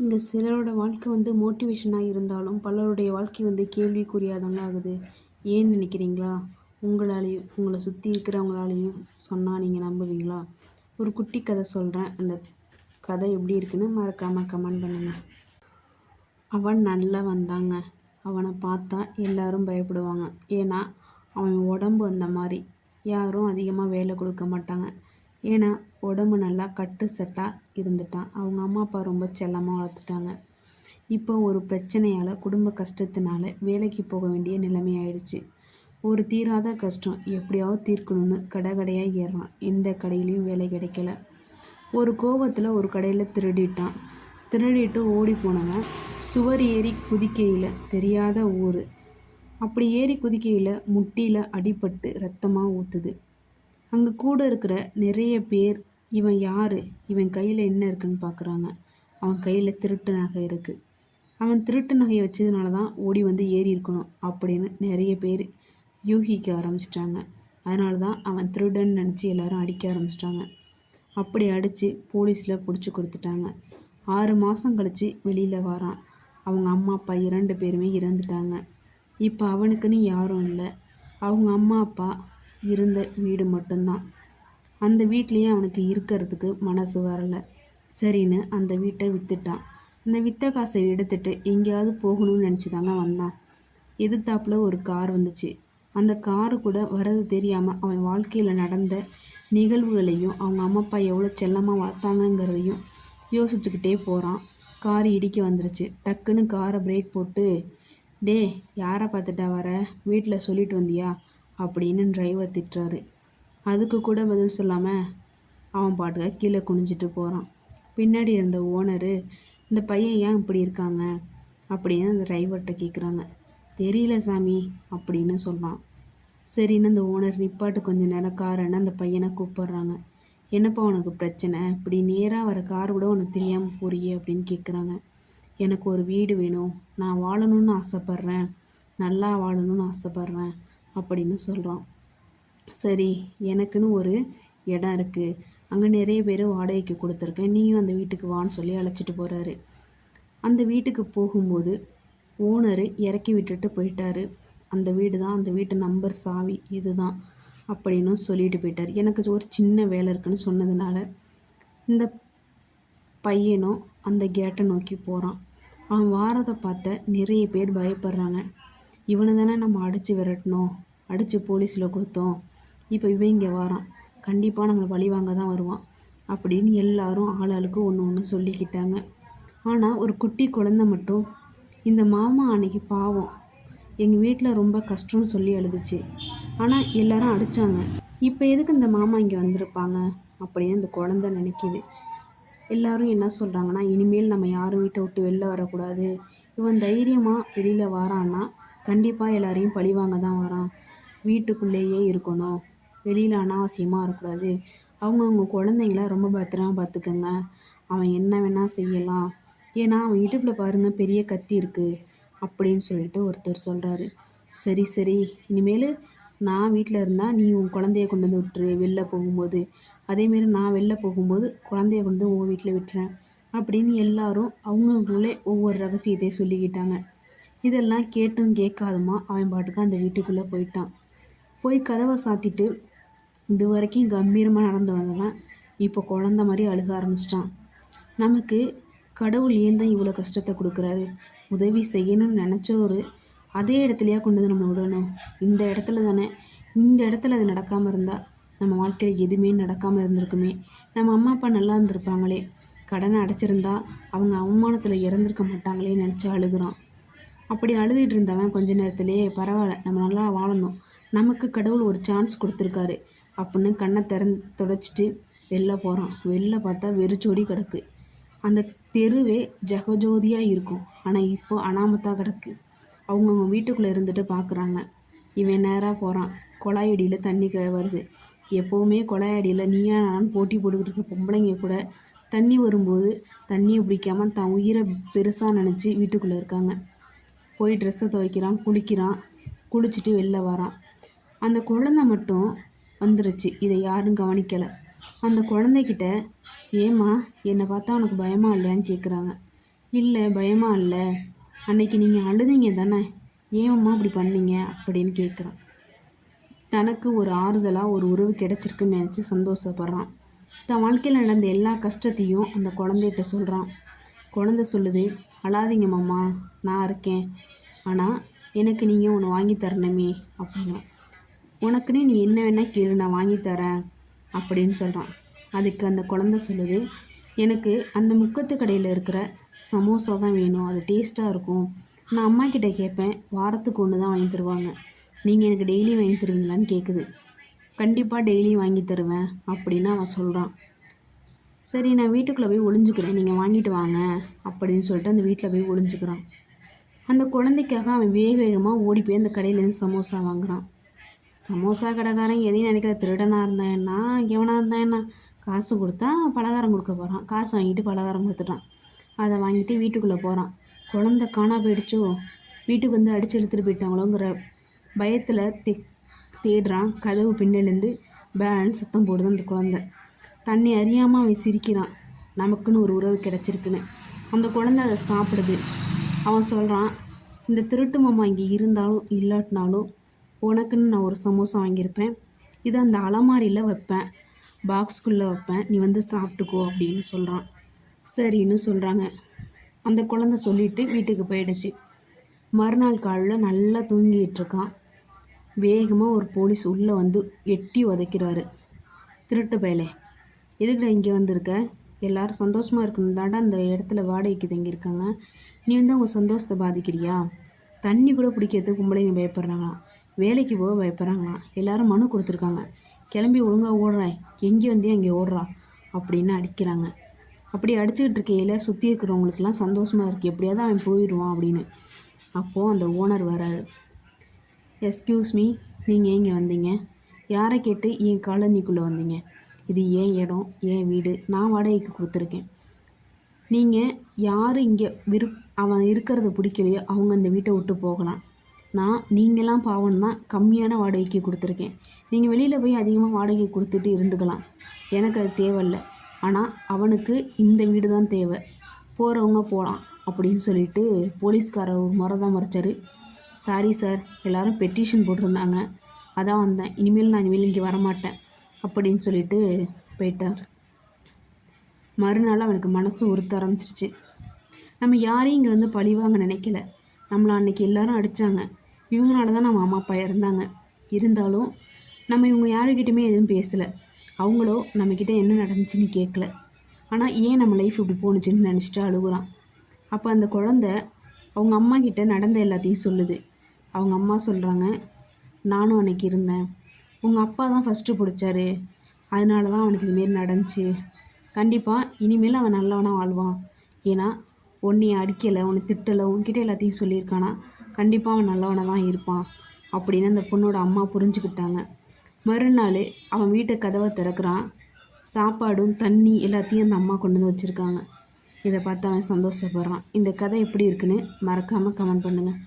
இங்கே சிலரோட வாழ்க்கை வந்து மோட்டிவேஷனாக இருந்தாலும் பலருடைய வாழ்க்கை வந்து கேள்விக்குறியாதாங்க ஆகுது. ஏன்னு நினைக்கிறீங்களா? உங்களாலேயும் உங்களை சுற்றி இருக்கிறவங்களாலேயும் சொன்னால் நீங்கள் நம்புவீங்களா? ஒரு குட்டி கதை சொல்கிறேன் அந்த கதை எப்படி இருக்குன்னு மறக்காமல் கமெண்ட் பண்ணுங்கள் அவன் நல்லா வந்தாங்க அவனை பார்த்தா எல்லாரும் பயப்படுவாங்க. ஏன்னா அவன் உடம்பு அந்த மாதிரி. யாரும் அதிகமாக வேலை கொடுக்க மாட்டாங்க. ஏன்னா உடம்பு நல்லா கட்டு செட்டாக இருந்துட்டான். அவங்க அம்மா அப்பா ரொம்ப செல்லமாக வளர்த்துட்டாங்க. இப்போ ஒரு பிரச்சனையால் குடும்ப கஷ்டத்தினால வேலைக்கு போக வேண்டிய நிலைமை ஆயிடுச்சு. ஒரு தீராத கஷ்டம். எப்படியாவது தீர்க்கணும்னு கடை கடையாக ஏறான் எந்த கடையிலையும் வேலை கிடைக்கல. ஒரு கோபத்தில் ஒரு கடையில் திருடிட்டான். திருடிட்டு ஓடி போனவன் சுவர் ஏறி குதிக்கையில் தெரியாத ஊர். அப்படி ஏறி குதிக்கையில் முட்டியில் அடிபட்டு ரத்தமாக ஊற்றுது அங்கே கூட இருக்கிற நிறைய பேர் இவன் யார்? இவன் கையில் என்ன இருக்குன்னு பார்க்குறாங்க அவன் கையில் திருட்டு நகை இருக்குது அவன் திருட்டு நகையை வச்சதுனால தான் ஓடி வந்து ஏறி இருக்கணும் அப்படின்னு நிறைய பேர் யூகிக்க ஆரம்பிச்சிட்டாங்க. அதனால தான் அவன் திருடன்னு நினச்சி எல்லாரும் அடிக்க ஆரம்பிச்சிட்டாங்க. அப்படி அடித்து போலீஸில் பிடிச்சி கொடுத்துட்டாங்க. ஆறு மாதம் கழித்து வெளியில் வரான். அவங்க அம்மா அப்பா இரண்டு பேருமே இறந்துட்டாங்க. இப்போ அவனுக்குன்னு யாரும் இல்லை. அவங்க அம்மா அப்பா இருந்த வீடு மட்டும்தான். அந்த வீட்லேயே அவனுக்கு இருக்கிறதுக்கு மனசு வரலை. சரின்னு அந்த வீட்டை விற்றுட்டான் அந்த வித்த காசை எடுத்துட்டு எங்கேயாவது போகணும்னு நினச்சி தாங்க வந்தான். எதிர்த்தாப்புல ஒரு கார் வந்துச்சு. அந்த காரு கூட வர்றது தெரியாமல் அவன் வாழ்க்கையில் நடந்த நிகழ்வுகளையும் அவங்க அம்மா அப்பா எவ்வளோ செல்லமாக வளர்த்தாங்கங்கிறதையும் யோசிச்சுக்கிட்டே போகிறான் கார் இடிக்க வந்துருச்சு. டக்குன்னு காரை பிரேக் போட்டு டே யாரை பார்த்துட்டா வர? வீட்டில் சொல்லிட்டு வந்தியா? அப்படின்னு டிரைவர் திட்டுறாரு. அதுக்கு கூட பதில் சொல்லாமல் அவன் பாட்டுக்க கீழே குனிஞ்சிட்டு போகிறான் பின்னாடி இருந்த ஓனரு இந்த பையன் ஏன் இப்படி இருக்காங்க? அப்படின்னு அந்த டிரைவர்கிட்ட கேட்குறாங்க தெரியல சாமி அப்படின்னு சொல்கிறான் சரின்னு அந்த ஓனர் நிப்பாட்டு கொஞ்சம் நேரம் காரன்னு அந்த பையனை கூப்பிட்றாங்க. என்னப்பா உனக்கு பிரச்சனை? இப்படி நேராக வர கார் கூட உனக்கு தெரியாமல் போறியே அப்படின்னு கேட்குறாங்க எனக்கு ஒரு வீடு வேணும். நான் வாழணும்னு ஆசைப்பட்றேன். நல்லா வாழணும்னு ஆசைப்பட்றேன். அப்படின்னு சொல்கிறான் சரி எனக்குன்னு ஒரு இடம் இருக்குது அங்கே நிறைய பேர் வாடகைக்கு கொடுத்துருக்கேன். நீயும் அந்த வீட்டுக்கு வான்னு சொல்லி அழைச்சிட்டு போகிறாரு அந்த வீட்டுக்கு போகும்போது ஓனர் இறக்கி விட்டுட்டு போயிட்டாரு. அந்த வீடு தான் அந்த வீட்டு நம்பர் சாவி இதுதான் அப்படின்னு சொல்லிட்டு போயிட்டார். எனக்கு ஒரு சின்ன வேலை இருக்குன்னு சொன்னதுனால இந்த பையனும் அந்த கேட்டை நோக்கி போகிறான் அவன் வாரதை பார்த்த நிறைய பேர் பயப்படுறாங்க. இவனை தானே நம்ம அடித்து விரட்டணும் அடித்து போலீஸில் கொடுத்தோம். இப்போ இவன் இங்கே வரான். கண்டிப்பாக நம்மளை பழி வாங்க தான் வருவான் அப்படின்னு எல்லாரும் ஆளாளுக்கு ஒன்று ஒன்று சொல்லிக்கிட்டாங்க. ஆனால் ஒரு குட்டி குழந்த மட்டும் இந்த மாமா அன்னைக்கு பாவம். எங்கள் வீட்டில் ரொம்ப கஷ்டம்னு சொல்லி அழுதுச்சு. ஆனால் எல்லாரும் அடித்தாங்க இப்போ எதுக்கு இந்த மாமா இங்கே வந்திருப்பாங்க? அப்படின்னு அந்த குழந்த நினைக்கிது. எல்லாரும் என்ன சொல்கிறாங்கன்னா இனிமேல் நம்ம யாரும் வீட்டை விட்டு வெளில வரக்கூடாது. இவன் தைரியமாக வெளியில் வாரான்னா கண்டிப்பாக எல்லாரையும் பழிவாங்க தான் வரான் வீட்டுக்குள்ளேயே இருக்கணும். வெளியில் அனாவசியமாக இருக்கக்கூடாது. அவங்கவுங்க குழந்தைங்கள ரொம்ப பத்திரமா பார்த்துக்கோங்க அவன் என்ன வேணால் செய்யலாம். ஏன்னா அவன் இடுப்பில் பாருங்கள் பெரிய கத்தி இருக்குது அப்படின்னு சொல்லிட்டு ஒருத்தர் சொல்கிறாரு சரி சரி. இனிமேல் நான் வீட்டில் இருந்தால் நீ உன் குழந்தைய கொண்டு வந்து விட்டுரு. வெளில போகும்போது. அதேமாரி நான் வெளில போகும்போது குழந்தைய கொண்டு வந்து உன் வீட்டில் விட்டுறேன். அப்படின்னு எல்லாரும் அவங்களுக்குள்ளே ஒவ்வொரு ரகசியத்தை சொல்லிக்கிட்டாங்க. இதெல்லாம் கேட்டும் கேட்காதமா அவன் பாட்டுக்கு அந்த வீட்டுக்குள்ளே போயிட்டான். போய் கதவை சாத்திட்டு இது வரைக்கும் கம்பீரமாக நடந்து வந்தவன் இப்போ குழந்த மாதிரி அழுக ஆரம்பிச்சிட்டான். நமக்கு கடவுள் ஏன் தான் இவ்வளோ கஷ்டத்தை கொடுக்குறாரு? உதவி செய்யணும்னு நினச்சோரு அதே இடத்துலையா கொண்டு வந்து நம்ம விடணும்? இந்த இடத்துல தானே. இந்த இடத்துல அது நடக்காமல் இருந்தால் நம்ம வாழ்க்கையில் எதுவுமே நடக்காமல் இருந்திருக்குமே. நம்ம அம்மா அப்பா நல்லா இருந்திருப்பாங்களே. கடனை அடைச்சிருந்தா அவங்க அவமானத்தில் இறந்துருக்க மாட்டாங்களே நினச்சி அழுகுறான். அப்படி அழுதுகிட்டு இருந்தவன் கொஞ்ச நேரத்திலேயே பரவாயில்ல நம்ம நல்லா வாழணும். நமக்கு கடவுள் ஒரு சான்ஸ் கொடுத்துருக்காரு. அப்படின்னு கண்ணை திறந்து தொடச்சிட்டு வெளில போகிறான் வெளில பார்த்தா வெறிச்சோடி கிடக்கு. அந்த தெருவே ஜெகஜோதியாக இருக்கும். ஆனால் இப்போ அனாமத்தாக கிடக்கு. அவங்கவுங்க வீட்டுக்குள்ளே இருந்துட்டு பார்க்குறாங்க இவன் நேராக போகிறான் குழாயடியில் தண்ணி வருது. எப்போவுமே குழாயடியில் நீயா நான் போட்டி போட்டுக்கிட்டு இருக்க? பொம்பளைங்க கூட? தண்ணி வரும்போது தண்ணியை பிடிக்காமல் தான் உயிரை பெருசாக நினச்சி வீட்டுக்குள்ளே இருக்காங்க. போய் ட்ரெஸ்ஸை துவைக்கிறான் குளிக்கிறான் குளிச்சுட்டு வெளில வரான். அந்த குழந்தை மட்டும் வந்துருச்சு. இதை யாரும் கவனிக்கலை. அந்த குழந்தைக்கிட்ட ஏம்மா என்னை பார்த்தா உனக்கு பயமா இல்லையான்னு கேட்குறாங்க இல்லை பயமா இல்லை. அன்னைக்கு நீங்கள் அழுதீங்க தானே. ஏம்மா அப்படி பண்ணீங்க? அப்படின்னு கேட்குறான் தனக்கு ஒரு ஆறுதலாக ஒரு உறவு கிடைச்சிருக்குன்னு நினச்சி சந்தோஷப்படுறான். தன் வாழ்க்கையில் நடந்த எல்லா கஷ்டத்தையும் அந்த குழந்தைகிட்ட சொல்கிறான் குழந்தை சொல்லுது அழாதீங்க மாமா நான் இருக்கேன். ஆனால் எனக்கு நீங்கள் ஒன்று வாங்கி தரணுமே அப்படின்னா உனக்குன்னு நீ என்ன வேணால் கேளு நான் வாங்கி தரேன் அப்படின்னு சொல்கிறான் அதுக்கு அந்த குழந்தை சொல்லுது எனக்கு அந்த முக்கத்து கடையில் இருக்கிற சமோசா தான் வேணும் அது டேஸ்ட்டாக இருக்கும். நான் அம்மா கிட்டே கேட்பேன் வாரத்துக்கு ஒன்று தான் வாங்கி தருவாங்க. நீங்கள் எனக்கு டெய்லி வாங்கி தருவீங்களான்னு கேட்குது கண்டிப்பாக டெய்லி வாங்கி தருவேன் அப்படின்னு அவன் சொல்கிறான் சரி நான் வீட்டுக்குள்ளே போய் ஒளிஞ்சுக்கிறேன் நீங்கள் வாங்கிட்டு வாங்க அப்படின்னு சொல்லிட்டு அந்த வீட்டில் போய் ஒளிஞ்சுக்கிறான். அந்த குழந்தைக்காக அவன் வேக வேகமாக ஓடி போய் அந்த கடையிலேருந்து சமோசா வாங்குறான். சமோசா கடைக்காரன் எதையும் நினைக்கிற திருடனாக இருந்தான் என்ன? எவனாக இருந்தான் என்ன? காசு கொடுத்தா பலகாரம் கொடுக்க போகிறான் காசு வாங்கிட்டு பலகாரம் கொடுத்துட்டான். அதை வாங்கிட்டு வீட்டுக்குள்ளே போகிறான் குழந்த காணா போயிடுச்சோ? வீட்டுக்கு வந்து அடித்து எடுத்துகிட்டு போயிட்டாங்களோங்கிற பயத்தில் தே தேடுறான். கதவு பின்னிலேருந்து பேன் சத்தம் போடுது அந்த குழந்த. தன்னை அறியாமல் அவன் சிரிக்கிறான். நமக்குன்னு ஒரு உறவு கிடச்சிருக்குன்னு. அந்த குழந்தை அதை சாப்பிடுது. அவன் சொல்கிறான் இந்த திருட்டு மாமா இங்கே இருந்தாலும் இல்லாட்டினாலும் உனக்குன்னு நான் ஒரு சமோசா வாங்கியிருப்பேன். இதை அந்த அலமாரியில் வைப்பேன். பாக்ஸ்குள்ளே வைப்பேன். நீ வந்து சாப்பிட்டுக்கோ அப்படின்னு சொல்கிறான் சரின்னு சொல்கிறாங்க அந்த குழந்தை சொல்லிவிட்டு வீட்டுக்கு போயிடுச்சு. மறுநாள் காலில் நல்லா தூங்கிட்டு இருக்கான். வேகமாக ஒரு போலீஸ் உள்ளே வந்து எட்டி உதைக்கிறாரு. திருட்டு பயலே எதுக்குடா இங்கே வந்திருக்க? எல்லோரும் சந்தோஷமாக இருக்கணும். தாண்டா அந்த இடத்துல வாடகைக்கு தங்கியிருக்காங்க. நீ வந்து அவங்க சந்தோஷத்தை பாதிக்கிறியா? தண்ணி கூட பிடிக்கிறதுக்கு கும்பலைங்க பயப்படுறாங்களாம். வேலைக்கு போக பயப்படுறாங்களாம். எல்லாரும் மனு கொடுத்துருக்காங்க. கிளம்பி ஒழுங்காக ஓடுறேன் எங்கே வந்தே அங்கே ஓடுறா. அப்படின்னு அடிக்கிறாங்க. அப்படி அடிச்சுக்கிட்டு இருக்கையில் சுற்றி இருக்கிறவங்களுக்கெல்லாம் சந்தோஷமாக இருக்குது எப்படியாவது அவன் போயிடுவான் அப்படின்னு. அப்போது அந்த ஓனர் வராரு. எஸ்கியூஸ் மீ நீங்கள் எங்கே வந்தீங்க? யாரை கேட்டு என் காலனிக்குள்ளே வந்தீங்க? இது ஏன் இடம்? ஏன் வீடு? நான் வாடகைக்கு கொடுத்துருக்கேன். நீங்கள் யார் இங்கே விருப் அவன் இருக்கிறத பிடிக்கலையோ அவங்க அந்த வீட்டை விட்டு போகலாம். நான் நீங்களாம் பாவம் தான் கம்மியான வாடகைக்கு கொடுத்துருக்கேன். நீங்கள் வெளியில் போய் அதிகமாக வாடகை கொடுத்துட்டு இருந்துக்கலாம். எனக்கு அது தேவையில்ல. ஆனால் அவனுக்கு இந்த வீடு தான் தேவை. போகிறவங்க போகலாம் அப்படின்னு சொல்லிட்டு போலீஸ்காரர் ஒரு முறை தான் மறைச்சார். சாரி சார் எல்லோரும் பெட்டிஷன் போட்டிருந்தாங்க. அதான் வந்தேன். இனிமேல் நான் இனிமேல் இங்கே வரமாட்டேன் அப்படின்னு சொல்லிட்டு போயிட்டார். மறுநாள் அவனுக்கு மனசு உறுத்த ஆரம்பிச்சிருச்சு. நம்ம யாரையும் இங்கே வந்து பழிவாங்க நினைக்கல. நம்மளை அன்னைக்கு எல்லாரும் அடித்தாங்க இவங்களால தான் நம்ம அம்மா அப்பா இருந்தாங்க இருந்தாலும் நம்ம இவங்க யாருக்கிட்டையுமே எதுவும் பேசலை. அவங்களோ நம்மக்கிட்ட என்ன நடந்துச்சுன்னு கேட்கல ஆனால் ஏன் நம்ம லைஃப் இப்படி போணுச்சுன்னு நினச்சிட்டு அழுகுறான். அப்போ அந்த குழந்த அவங்க அம்மா கிட்ட நடந்த எல்லாத்தையும் சொல்லுது. அவங்க அம்மா சொல்கிறாங்க நானும் அன்னைக்கு இருந்தேன். உங்கள் அப்பா தான் ஃபஸ்ட்டு பிடிச்சாரு. அதனால தான் அவனுக்கு இதுமாரி நடந்துச்சு. கண்டிப்பாக இனிமேல் அவன் நல்லவனாக வாழ்வான். ஏன்னா உன்னைய அடிக்கலை உன்னை திட்டலை உன்கிட்ட எல்லாத்தையும் சொல்லியிருக்கானா கண்டிப்பாக அவன் நல்லவனாக தான் இருப்பான் அப்படின்னு அந்த பொண்ணோட அம்மா புரிஞ்சுக்கிட்டாங்க. மறுநாள் அவன் வீட்டை கதவை திறக்கிறான். சாப்பாடும் தண்ணி எல்லாத்தையும் அந்த அம்மா கொண்டு வந்து வச்சுருக்காங்க. இதை பார்த்து அவன் சந்தோஷப்படுறான். இந்த கதை எப்படி இருக்குன்னு மறக்காமல் கமெண்ட் பண்ணுங்கள்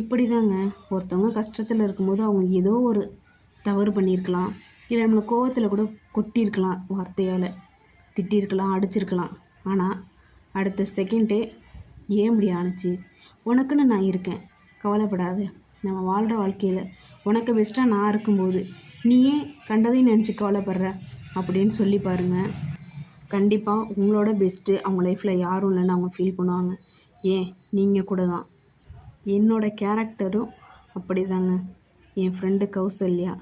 இப்படி தாங்க ஒருத்தவங்க கஷ்டத்தில் இருக்கும்போது அவங்க ஏதோ ஒரு தவறு பண்ணியிருக்கலாம். இல்லை நம்மளை கோவத்தில் கூட கொட்டியிருக்கலாம் வார்த்தையால். திட்டியிருக்கலாம் அடிச்சிருக்கலாம். ஆனால் அடுத்த செகண்டே ஏன் இப்படி ஆணுச்சு? உனக்குன்னு நான் இருக்கேன். கவலைப்படாத. நம்ம வாழ்கிற வாழ்க்கையில் உனக்கு பெஸ்ட்டாக நான் இருக்கும்போது நீ ஏன் கண்டதையும் நினச்சி கவலைப்படுற? அப்படின்னு சொல்லி பாருங்கள் கண்டிப்பாக உங்களோட பெஸ்ட்டு அவங்க லைஃப்பில் யாரும் இல்லைன்னு அவங்க ஃபீல் பண்ணுவாங்க. ஏன்? நீங்கள் கூட தான். என்னோட கேரக்டரும் அப்படி தாங்க என் ஃப்ரெண்டு கௌசல்யா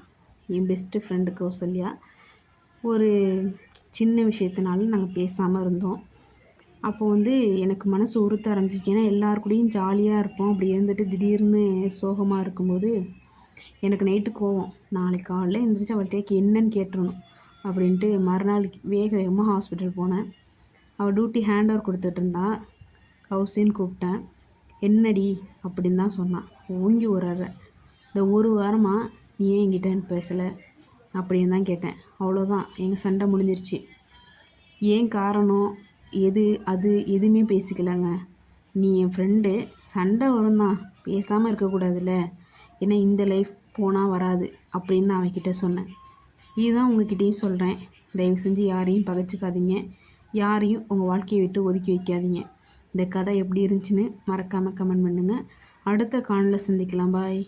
என் பெஸ்ட்டு ஃப்ரெண்டு கௌசல்யா. ஒரு சின்ன விஷயத்தினாலும் நாங்கள் பேசாமல் இருந்தோம். அப்போ வந்து எனக்கு மனசு உறுத்த ஆரம்பிச்சிச்சு. ஏன்னா எல்லார் கூடயும் ஜாலியாக இருப்போம். அப்படி இருந்துட்டு திடீர்னு சோகமாக இருக்கும்போது எனக்கு நைட்டு கோவம். நாளைக்கு காலையில் எழுந்திரிச்சு அவள்கிட்ட என்னன்னு கேட்டுருணும் அப்படின்ட்டு மறுநாள் வேக வேகமாக ஹாஸ்பிட்டல் போனேன். அவள் டியூட்டி ஹேண்ட் ஓவர் கொடுத்துட்டு இருந்தா. கௌசின்னு கூப்பிட்டேன். என்னடி அப்படின்னு தான் சொன்னான் ஓங்கி ஒரு அறை இந்த ஒரு வாரமாக நீ ஏன் என்கிட்ட பேசலை அப்படின்னு தான் கேட்டேன். அவ்வளோதான். எங்கள் சண்டை முடிஞ்சிருச்சு. ஏன் காரணம்? எது? அது எதுவுமே பேசிக்கலங்க. நீ என் ஃப்ரெண்டு சண்டை வரும் தான். பேசாமல் இருக்கக்கூடாதுல்ல ஏன்னா இந்த லைஃப் போனால் வராது அப்படின்னு நான் அவகிட்ட சொன்னேன். இதுதான் உங்ககிட்டயும் சொல்கிறேன் தயவு செஞ்சு யாரையும் பகச்சிக்காதீங்க. யாரையும் உங்கள் வாழ்க்கையை விட்டு ஒதுக்கி வைக்காதீங்க. இந்த கதை எப்படி இருந்துச்சுன்னு மறக்காமல் கமெண்ட் பண்ணுங்கள் அடுத்த காணொளியில் சந்திக்கலாம். பாய்